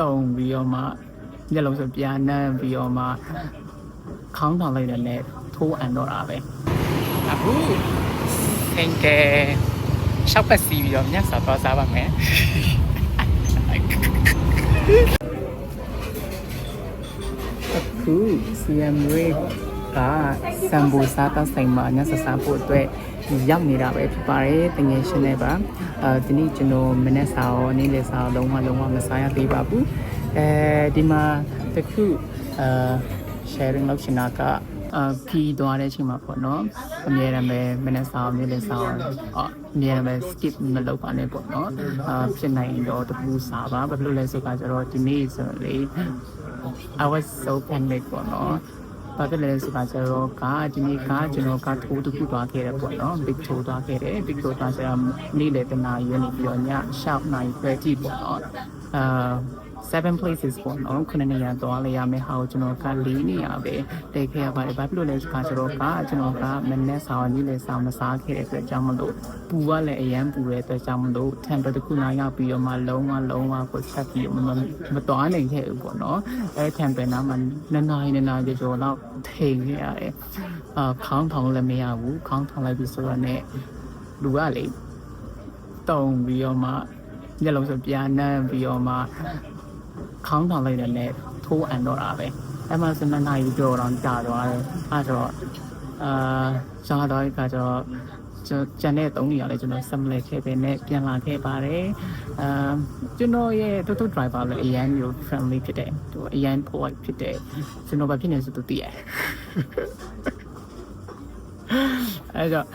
တုံပြီးတော့မှမျက်လုံးဆိုပြန်နှမ်းပြီးတော့မှခေါင်းထောင်လိုက်တဲ့နဲ့ထိုးအန်တော့တာပဲအခုသင်ကဲရှောက်ပတ်စီပြီးတော့မြတ်စွာသွားစားပါမယ်အခု CM Ray ကစံဘူစားတော့ဆိုင်မှာညစစားဖို့အတွက်ရောက်နေတာပဲဖြစ်ပါတယ်တငယ်ရှင်တွေပါအဲဒီနေ့ကျွန်တော်မနေ့စာရောနေ့လယ်စာရောလုံးဝလုံးဝမစားရသေးပါဘူးအဲဒီမှာတခုအာ sharing လုပ်ချင်တာကအာခီးသွားတဲ့အချိန်မှာပေါ့နော်အများရမယ်မနေ့စာရောနေ့လယ်စာရောအော်အများရမယ် skip မလုပ်ပါနဲ့ပေါ့နော်အာဖြစ်နိုင်ရင်တော့တပူစားပါဘာဖြစ်လို့လဲဆိုတော့ကျတော့ဒီနေ့ဆိုရင်လေ I was so panic ပေါ့နော် ဘာဖြစ်လဲဆိုတော့ကျတော့ကားဒီနေ့ကားကျွန်တော်ကားထိုးတစ်ခုသွားခဲ့တယ်ပေါ့နော် big ထိုးသွားခဲ့တယ် big ထိုးသွားဆိုတော့နေ့လေတနာရွေးနေပြီးတော့ည7နိုင်30ပေါ့နော်အာ 7 places ပေါ့နော်ခုနှစ်နေရာသွားလေရမယ်ဟာကိုကျွန်တော်က၄နေရာပဲတိတ်ခဲ့ရပါတယ်ဘာဖြစ်လို့လဲဆိုတော့ကျွန်တော်ကကျွန်တော်ကမနေ့ဆောင်နေ့လေဆောင်မစားခဲ့တဲ့အတွက်ကြောင့်မလို့ပူကလည်းအရန်ပူတဲ့အတွက်ကြောင့်မလို့ temper တစ်ခုနာရောက်ပြီးတော့မှလုံးဝလုံးဝကိုဆက်ပြီးမမတော်နိုင်ခဲ့ဘူးပေါ့နော်အဲ temper နာမှာနှစ်နာရီနှစ်နာရီကျော်တော့ထိန်ခဲ့ရတယ်အာခေါင်းထောင်လည်းမရဘူးခေါင်းထောင်လိုက်ပြီးဆိုတော့ ਨੇ လူကလေတုံပြီးတော့မှမျက်လုံးဆိုပြန်နှမ်းပြီးတော့မှ ခေါင်းထောင်လိုက်တဲ့နဲ့ထိုးအန်တော့တာပဲအဲ့မှာစနေနာရီကျော်တော့ကြာသွားတယ်အဲ့တော့အာရှားတော့ခါကျတော့ကျွန်ကျန်တဲ့၃နေရာလည်းကျွန်တော်ဆက်မလဲခဲ့ပဲနဲ့ပြန်လာခဲ့ပါတယ်။အာကျွန်တော်ရဲ့ total driver လည်းအရန်မျိုး friendly ဖြစ်တယ်။သူအရန် polite ဖြစ်တယ်။ကျွန်တော်ဘာဖြစ်နေဆိုသူသိရတယ်။အဲကြောင့်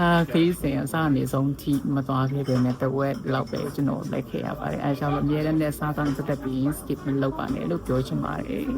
အာခီးစင်အစားအနေဆုံးထိမသွားခဲ့ပဲနဲ့တဝက်လောက်ပဲကျွန်တော်လိုက်ခဲ့ရပါတယ်။အဲကြောင့်အများနဲ့စားစားတက်တက်ပြီး skip မလုပ်ပါနဲ့လို့ပြောချင်ပါတယ်။